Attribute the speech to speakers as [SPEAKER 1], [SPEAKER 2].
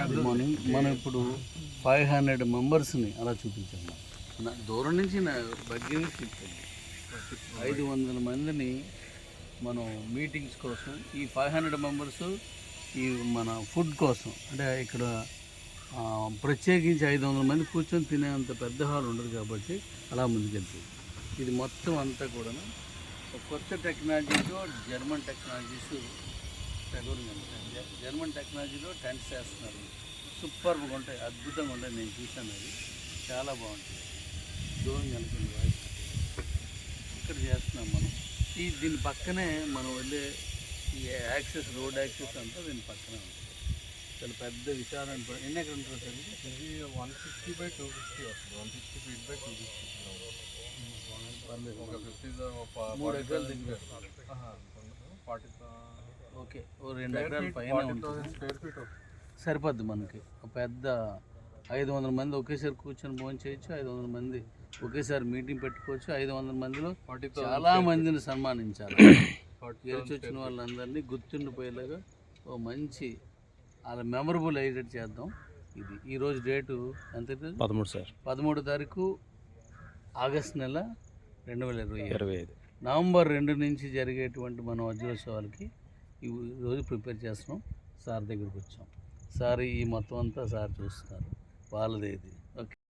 [SPEAKER 1] Good morning మనం ఇప్పుడు five hundred మెంబర్స్ని అలా చూపించాము. నా దూరం నుంచి నా దగ్గర నుంచి చూపించాము ఐదు వందల మందిని మనం మీటింగ్స్ కోసం ఈ ఫైవ్ హండ్రెడ్ మెంబర్స్ ఈ మన ఫుడ్ కోసం అంటే ఇక్కడ ఆ, ప్రత్యేకించి ఐదు వందల మంది కూర్చొని తినేంత పెద్ద హాల్ ఉండదు కాబట్టి అలా ముందుకెళ్తుంది. ఇది మొత్తం అంతా కూడా ఒక కొత్త టెక్నాలజీతో జర్మన్ టెక్నాలజీస్ జర్మన్ టెక్నాలజీలో టెంట్స్ చేస్తున్నారు సూపర్గా ఉంటాయి అద్భుతంగా ఉంటాయి నేను చూశాను అది చాలా బాగుంటుంది దూరం కనుకుంది వాయిస్ ఇక్కడ చేస్తున్నాం మనం ఈ దీని పక్కనే మనం వెళ్ళే ఈ యాక్సెస్ రోడ్ యాక్సెస్ అంతా దీని పక్కనే ఉంటుంది చాలా పెద్ద ప్ర- ఎన్ని ఎక్కడ సార్ ఇది?
[SPEAKER 2] One sixty by two fifty వస్తుంది one sixty feet by two fifty
[SPEAKER 1] పర్లేదు.
[SPEAKER 2] ఒక ఫిఫ్టీ
[SPEAKER 1] మూడు ఎకరాలు దగ్గర
[SPEAKER 2] ఫార్టీ
[SPEAKER 1] ఓకే. ఓ రెండు ఎకరాల పైన ఉంటుంది.
[SPEAKER 2] స్క్వేర్ ఫీట్
[SPEAKER 1] సరిపోద్ది మనకి. ఒక పెద్ద ఐదు వందల మంది ఒకేసారి కూర్చొని భోజనం చేయొచ్చు ఐదు వందల మంది ఒకేసారి మీటింగ్ పెట్టుకోవచ్చు ఐదు వందల మందిలో
[SPEAKER 2] ఫార్టీ
[SPEAKER 1] చాలా మందిని సన్మానించాలి. గెలిచి వచ్చిన వాళ్ళందరినీ గుర్తుండిపోయేలాగా ఓ మంచి అలా మెమరబుల్ అయ్యేటట్టు చేద్దాం. ఇది ఈరోజు డేటు ఎంత?
[SPEAKER 3] పదమూడు సార్.
[SPEAKER 1] పదమూడో తారీఖు ఆగస్ట్ నెల రెండు వేల ఇరవై.
[SPEAKER 3] ఇరవై ఐదు.
[SPEAKER 1] నవంబర్ రెండు నుంచి జరిగేటువంటి మన వజ్రోత్సవాలకి ఈ రోజు ప్రిపేర్ చేస్తున్నాం. సార్ దగ్గరికి వచ్చాం. సార్ ఈ మొత్తం అంతా సార్ చూస్తున్నారు. వాళ్ళదేది? ఓకే.